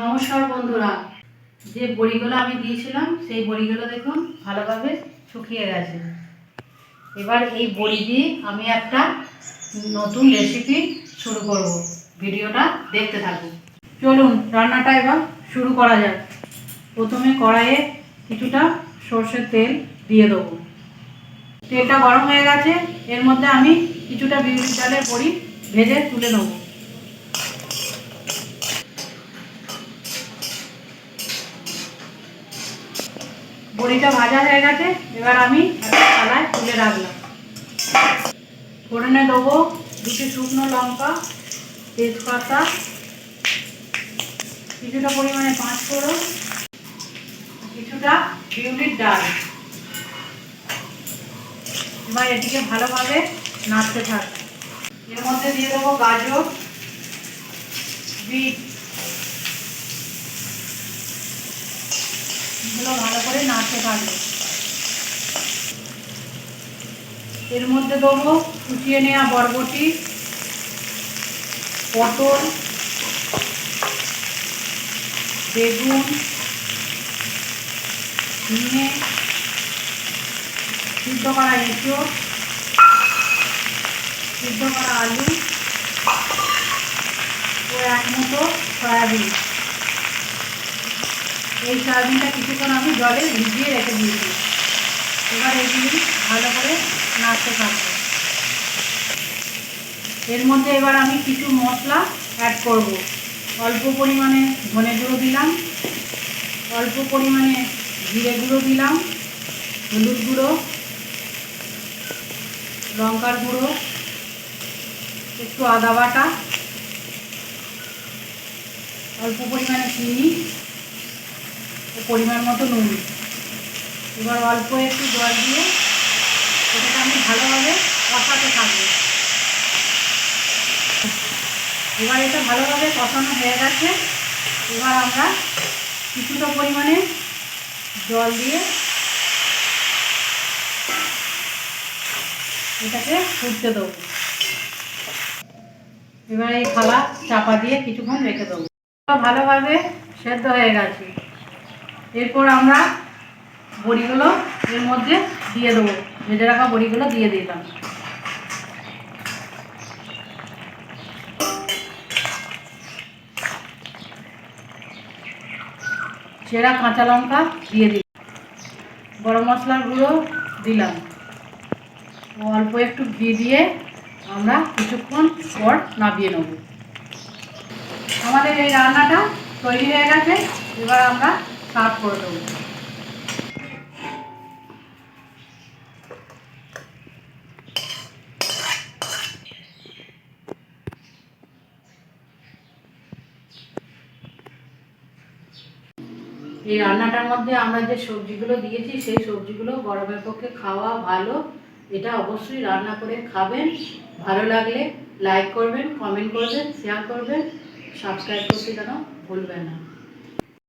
নমস্কার বন্ধুরা। যে বড়িগুলো আমি দিয়েছিলাম, সেই বড়িগুলো দেখুন, ভালোভাবে শুকিয়ে গেছে। এবার এই বড়ি দিয়ে আমি একটা নতুন রেসিপি শুরু করব। ভিডিওটা দেখতে থাকুন। চলুন, রান্নাটা এবার শুরু করা যাক। প্রথমে কড়াইয়ে কিছুটা সর্ষের তেল দিয়ে দেবো। তেলটা গরম হয়ে গেছে, এর মধ্যে আমি কিছুটা বিউলি ডালের বড়ি ভেজে তুলে নেব। বড়িটা ভাজা হয়ে গেছে, এবার আমি একটা থালায় তুলে রাখলাম। ফোড়নে দেবো দুটি শুকনো লঙ্কা, তেজপাতা, কিছুটা পরিমাণে পাঁচ ফোড়ন কিছুটা বিউলির ডাল। এবার এটিকে ভালোভাবে নাড়তে থাক এর মধ্যে দিয়ে দেবো গাজর, বিট এগুলো ভালো করে নাড়তে থাকবে এর মধ্যে দেবো কুচিয়ে নেওয়া বরবটি, পটল, বেগুন, ঝিঙে, সিদ্ধ করা এঁচড়, সিদ্ধ করা আলু ও এক মতো সয়াবিন। এই সয়াবিনটা কিছুক্ষণ আমি জলে ভিজিয়ে রেখে দিয়েছি। এবার এগুলি ভালো করে নাড়তে থাকব। এর মধ্যে এবার আমি কিছু মশলা অ্যাড করব। অল্প পরিমাণে ধনে গুঁড়ো দিলাম, অল্প পরিমাণে জিরে গুঁড়ো দিলাম, হলুদ গুঁড়ো, লঙ্কার গুঁড়ো, একটু আদা বাটা, অল্প পরিমাণে চিনি পরিমাণ মতো নুন এবার অল্প একটু জল দিয়ে এটাকে আমি ভালোভাবে কষাতে থাকব। এবার এটা ভালোভাবে কষানো হয়ে গেছে। এবার আমরা কিছুটা পরিমাণে জল দিয়ে এটাকে ফুটতে দেবো। এবার এই থালা চাপা দিয়ে কিছুক্ষণ রেখে দেবো। ভালোভাবে সেদ্ধ হয়ে গেছে। এরপর আমরা বড়িগুলো এর মধ্যে দিয়ে দেবো। ভেজে রাখা বড়িগুলো দিয়ে দিলাম। চেরা কাঁচা লঙ্কা দিয়ে দিলাম। গরম মশলার গুঁড়ো দিলাম। অল্প একটু ঘি দিয়ে আমরা কিছুক্ষণ পর নামিয়ে নেব। আমাদের এই রান্নাটা তৈরি হয়ে গেছে। এবার আমরা সার্ভ করে দেবো। এই রান্নাটার মধ্যে আমরা যে সবজিগুলো দিয়েছি, সেই সবজিগুলো গরমের পক্ষে খাওয়া ভালো। এটা অবশ্যই রান্না করে খাবেন। ভালো লাগলে লাইক করবেন কমেন্ট করবেন শেয়ার করবেন। সাবস্ক্রাইব করতে যেন ভুলবেন না।